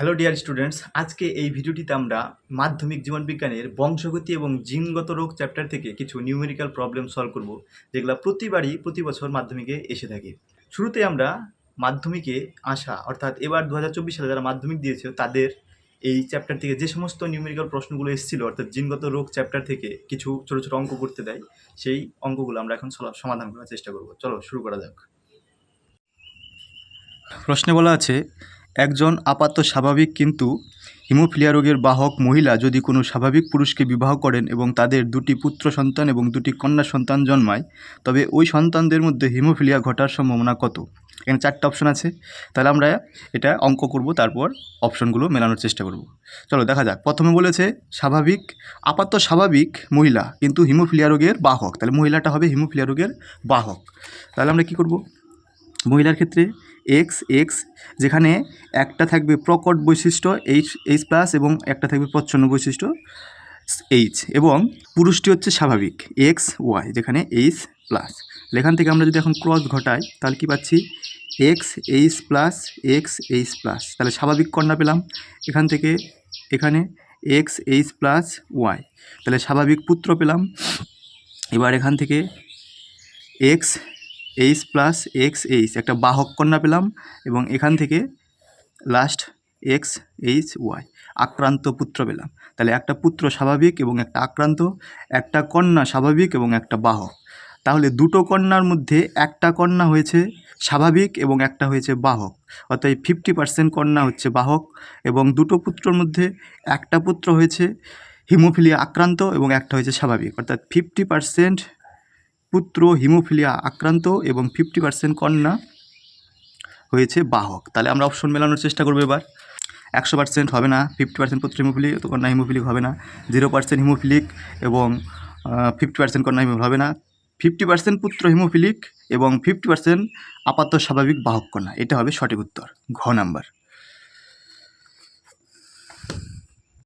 Hello dear students আজকে এই ভিডিওটিতে আমরা মাধ্যমিক জীবনবিজ্ঞানের বংশগতি এবং জিনগত রোগ চ্যাপ্টার থেকে কিছু নিউমেরিক্যাল প্রবলেম সলভ করব, যেগুলো প্রতিবারই প্রতি বছর মাধ্যমিকে এসে থাকে। শুরুতে আমরা মাধ্যমিকে আসা, অর্থাৎ এবার দু হাজার চব্বিশ সালে যারা মাধ্যমিক দিয়েছে, তাদের এই চ্যাপ্টার থেকে যে সমস্ত নিউমেরিক্যাল প্রশ্নগুলো এসেছিল, অর্থাৎ জিনগত রোগ চ্যাপ্টার থেকে কিছু ছোটো ছোটো অঙ্ক করতে দেয়, সেই অঙ্কগুলো আমরা এখন সমাধান করার চেষ্টা করব। চলো, শুরু করা যাক। প্রশ্নে বলা আছে একজন আপাত স্বাভাবিক কিন্তু হিমোফিলিয়া রোগের বাহক মহিলা যদি কোনো স্বাভাবিক পুরুষকে বিবাহ করেন এবং তাদের দুটি পুত্র সন্তান এবং দুটি কন্যা সন্তান জন্মায়, তবে ওই সন্তানদের মধ্যে হিমোফিলিয়া ঘটার সম্ভাবনা কত? এখানে চারটে অপশন আছে। তাহলে আমরা এটা অঙ্ক করব, তারপর অপশনগুলো মেলানোর চেষ্টা করব। চলো দেখা যাক। প্রথমে বলেছে, স্বাভাবিক আপাত স্বাভাবিক মহিলা কিন্তু হিমোফিলিয়া রোগের বাহক। তাহলে মহিলাটা হবে হিমোফিলিয়া রোগের বাহক। তাহলে আমরা কি করব? মহিলার ক্ষেত্রে এক্স এক্স যেখানে একটা থাকবে প্রকট বৈশিষ্ট্য এইচ এইচ প্লাস এবং একটা থাকবে প্রচ্ছন্ন বৈশিষ্ট্য এইচ এবং পুরুষটি হচ্ছে স্বাভাবিক এক্স ওয়াই যেখানে এইচ প্লাস এখান থেকে আমরা যদি এখন ক্রস ঘটাই, তাহলে কি পাচ্ছি? X H plus X H plus তাহলে স্বাভাবিক কন্যা পেলাম, এখান থেকে এখানে এক্স এইচ প্লাস ওয়াই তাহলে স্বাভাবিক পুত্র পেলাম, এবার এখান থেকে X H plus X H একটা বাহক কন্যা পেলাম এবং এখান থেকে লাস্ট এক্স এইচ ওয়াই আক্রান্ত পুত্র পেলাম। তাহলে একটা পুত্র স্বাভাবিক এবং একটা আক্রান্ত, একটা কন্যা স্বাভাবিক এবং একটা বাহক। তাহলে দুটো কন্যার মধ্যে একটা কন্যা হয়েছে স্বাভাবিক এবং একটা হয়েছে বাহক। অর্থাৎ ফিফটি পার্সেন্ট কন্যা হচ্ছে বাহক এবং দুটো পুত্রর মধ্যে একটা পুত্র হয়েছে হিমোফিলিয়া আক্রান্ত এবং একটা হয়েছে স্বাভাবিক। অর্থাৎ ফিফটি পার্সেন্ট পুত্র হিমোফিলিয়া আক্রান্ত এবং ফিফটি পার্সেন্ট কন্যা হয়েছে বাহক। তাহলে আমরা অপশন মেলানোর চেষ্টা করব এবার। একশো পার্সেন্ট হবে না, ফিফটি পার্সেন্ট পুত্র হিমোফিলিক তো কন্যা হিমোফিলিক হবে না। জিরো পার্সেন্ট হিমোফিলিক এবং ফিফটি পার্সেন্ট কন্যা হিমোফিল হবে না। ফিফটি পার্সেন্ট পুত্র হিমোফিলিক এবং ফিফটি পার্সেন্ট আপাত স্বাভাবিক বাহক কন্যা। এটা হবে সঠিক উত্তর। ঘ নাম্বার।